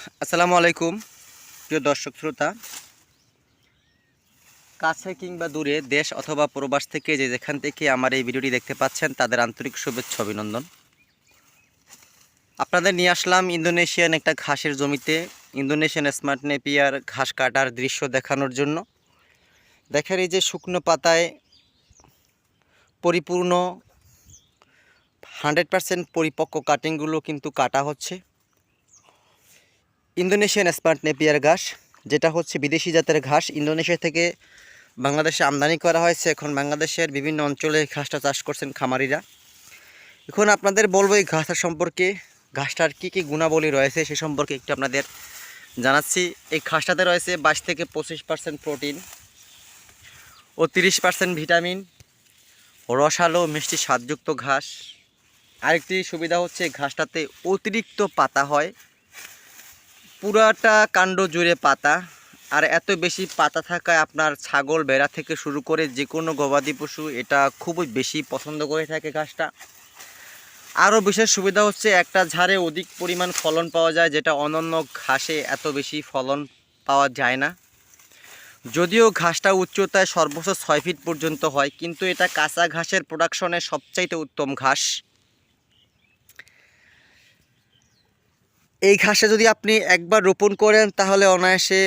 আসসালামু আলাইকুম, প্রিয় দর্শক শ্রোতা। কাছে কিংবা দূরে দেশ অথবা প্রবাস থেকে যে যেখান থেকে আমার এই ভিডিওটি দেখতে পাচ্ছেন, তাদের আন্তরিক শুভেচ্ছা, অভিনন্দন। আপনাদের নিয়ে আসলাম ইন্দোনেশিয়ান একটা ঘাসের জমিতে, ইন্দোনেশিয়ান স্মার্ট নেপিয়ার ঘাস কাটার দৃশ্য দেখানোর জন্য। দেখেন এই যে শুকনো পাতায় পরিপূর্ণ হান্ড্রেড পারসেন্ট পরিপক্ক কাটিংগুলো কিন্তু কাটা হচ্ছে। ইন্দোনেশিয়ান স্মার্ট নেপিয়ার ঘাস, যেটা হচ্ছে বিদেশি জাতের ঘাস। ইন্দোনেশিয়া থেকে বাংলাদেশে আমদানি করা হয়েছে। এখন বাংলাদেশের বিভিন্ন অঞ্চলে ঘাসটা চাষ করছেন খামারিরা। এখন আপনাদের বলব এই ঘাসটার সম্পর্কে, ঘাসটার কী কী গুণাবলী রয়েছে সে সম্পর্কে একটু আপনাদের জানাচ্ছি। এই ঘাসটাতে রয়েছে বাইশ থেকে পঁচিশ পার্সেন্ট প্রোটিন ও তিরিশ পার্সেন্ট ভিটামিন। রসালো মিষ্টি স্বাদযুক্ত ঘাস। আরেকটি সুবিধা হচ্ছে ঘাসটাতে অতিরিক্ত পাতা হয়। পুরাটা কাণ্ড জুড়ে পাতা, আর এত বেশি পাতা থাকায় আপনার ছাগল বেড়া থেকে শুরু করে যে কোনো গবাদি পশু এটা খুবই বেশি পছন্দ করে থাকে ঘাসটা। আরও বিশেষ সুবিধা হচ্ছে একটা ঝাড়ে অধিক পরিমাণ ফলন পাওয়া যায়, যেটা অনন্য ঘাসে এত বেশি ফলন পাওয়া যায় না। যদিও ঘাসটা উচ্চতায় সর্বোচ্চ ছয় ফিট পর্যন্ত হয়, কিন্তু এটা কাঁচা ঘাসের প্রোডাকশনের সবচাইতে উত্তম ঘাস। এই ঘাসে যদি আপনি একবার রোপণ করেন, তাহলে অনায়াসে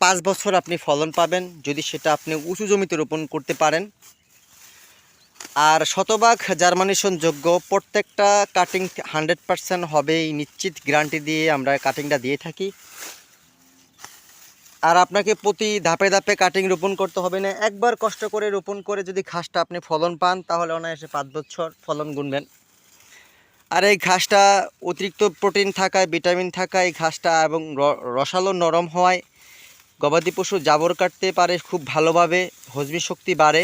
পাঁচ বছর আপনি ফলন পাবেন, যদি সেটা আপনি উঁচু জমিতে রোপণ করতে পারেন। আর শতভাগ জার্মানেশন যোগ্য প্রত্যেকটা কাটিং হান্ড্রেড পারসেন্ট হবে এই নিশ্চিত গ্যারান্টি দিয়ে আমরা কাটিংটা দিয়ে থাকি। আর আপনাকে প্রতি ধাপে ধাপে কাটিং রোপণ করতে হবে না, একবার কষ্ট করে রোপণ করে যদি ঘাসটা আপনি ফলন পান, তাহলে অনায়াসে পাঁচ বছর ফলন গুনবেন। আর এই ঘাসটা অতিরিক্ত প্রোটিন থাকায়, ভিটামিন থাকায় এই ঘাসটা এবং রসালো নরম হওয়ায় গবাদি পশু জাবর কাটতে পারে খুব ভালোভাবে, হজমি শক্তি বাড়ে।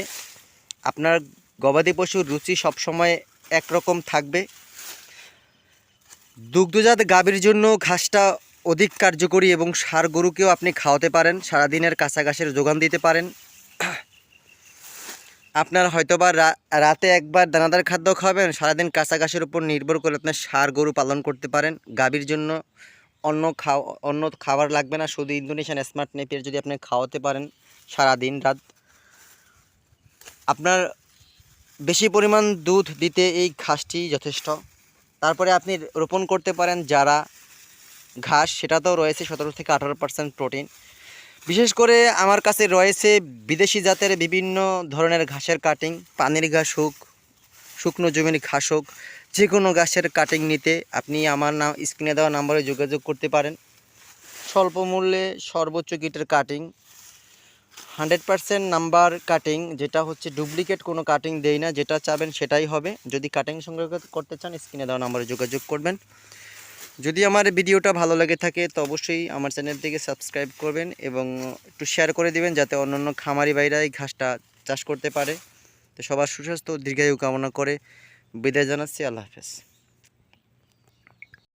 আপনার গবাদি পশুর রুচি সবসময় একরকম থাকবে। দুগ্ধজাত গাভীর জন্য ঘাসটা অধিক কার্যকরী এবং সার গরুকেও আপনি খাওয়াতে পারেন, সারাদিনের কাঁচা ঘাসের যোগান দিতে পারেন। আপনার হয়তোবা রাতে একবার দানাদার খাদ্য খাবেন, সারাদিন কাঁচা ঘাসের উপর নির্ভর করে আপনার সার গরু পালন করতে পারেন। গাভীর জন্য অন্য অন্য খাবার লাগবে না, শুধু ইন্দোনেশিয়ান স্মার্ট নেপিয়ার যদি আপনি খাওয়াতে পারেন সারাদিন রাত। আপনার বেশি পরিমাণ দুধ দিতে এই ঘাসটি যথেষ্ট। তারপরে আপনি রোপণ করতে পারেন যারা ঘাস, সেটা তো রয়েছে সতেরো থেকে আঠারো পার্সেন্ট প্রোটিন বিশেষ করে আমার কাছে রয়েছে বিদেশি জাতের বিভিন্ন ধরনের ঘাসের কাটিং পানির ঘাস হোক, শুকনো জমির ঘাস হোক যে কোনো ঘাসের কাটিং নিতে আপনি আমার নাম স্ক্রিনে দেওয়া নাম্বারে যোগাযোগ করতে পারেন। স্বল্প মূল্যে সর্বোচ্চ কিটের cutting hundred percent number cutting যেটা হচ্ছে ডুপ্লিকেট কোনো কাটিং দেই না, যেটা চাবেন সেটাই হবে। যদি কাটিং সংগ্রহ করতে চান স্ক্রিনে দেওয়া নাম্বারে যোগাযোগ করবেন। যদি আমার ভিডিওটা ভালো লাগে থাকে, তো অবশ্যই আমার চ্যানেলটিকে সাবস্ক্রাইব করবেন এবং একটু শেয়ার করে দিবেন যাতে অন্যান্য খামারি ভাইরা এই ঘাসটা চাষ করতে পারে। তো সবার সুস্বাস্থ্য, দীর্ঘায়ু কামনা করে বিদায় জানাচ্ছি, আল্লাহ হাফেজ।